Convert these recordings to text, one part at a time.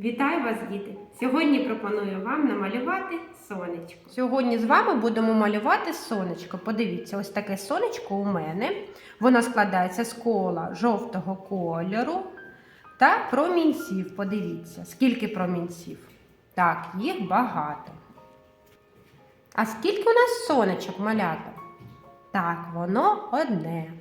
Вітаю вас, діти! Сьогодні пропоную вам намалювати сонечко. Сьогодні з вами будемо малювати сонечко. Подивіться, ось таке сонечко у мене. Воно складається з кола жовтого кольору та промінців. Подивіться, скільки промінців. Так, їх багато. А скільки у нас сонечок малята? Так, воно одне.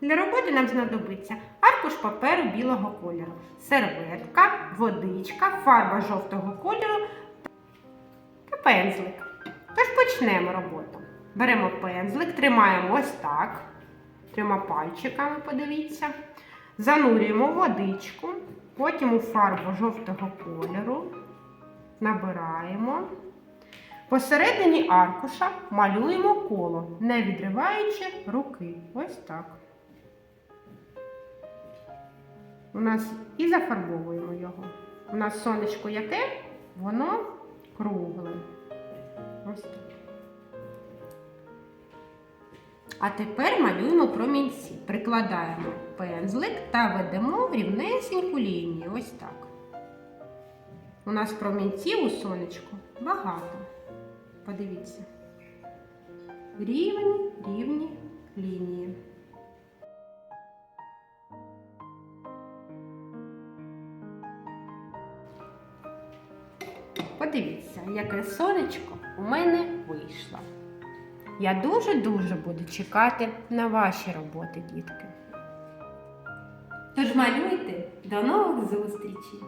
Для роботи нам знадобиться аркуш паперу білого кольору, серветка, водичка, фарба жовтого кольору та пензлик. Тож почнемо роботу. Беремо пензлик, тримаємо ось так, трьома пальчиками, подивіться. Занурюємо водичку, потім у фарбу жовтого кольору, набираємо. Посередині аркуша малюємо коло, не відриваючи руки. Ось так. У нас і зафарбовуємо його. У нас сонечко яке, воно кругле. Ось так. А тепер малюємо промінці. Прикладаємо пензлик та ведемо в рівнесеньку лінію. Ось так. У нас промінців у сонечку багато. Подивіться. Рівні, рівні лінії. Подивіться, яке сонечко у мене вийшло. Я дуже-дуже буду чекати на ваші роботи, дітки. Тож малюйте, до нових зустрічей!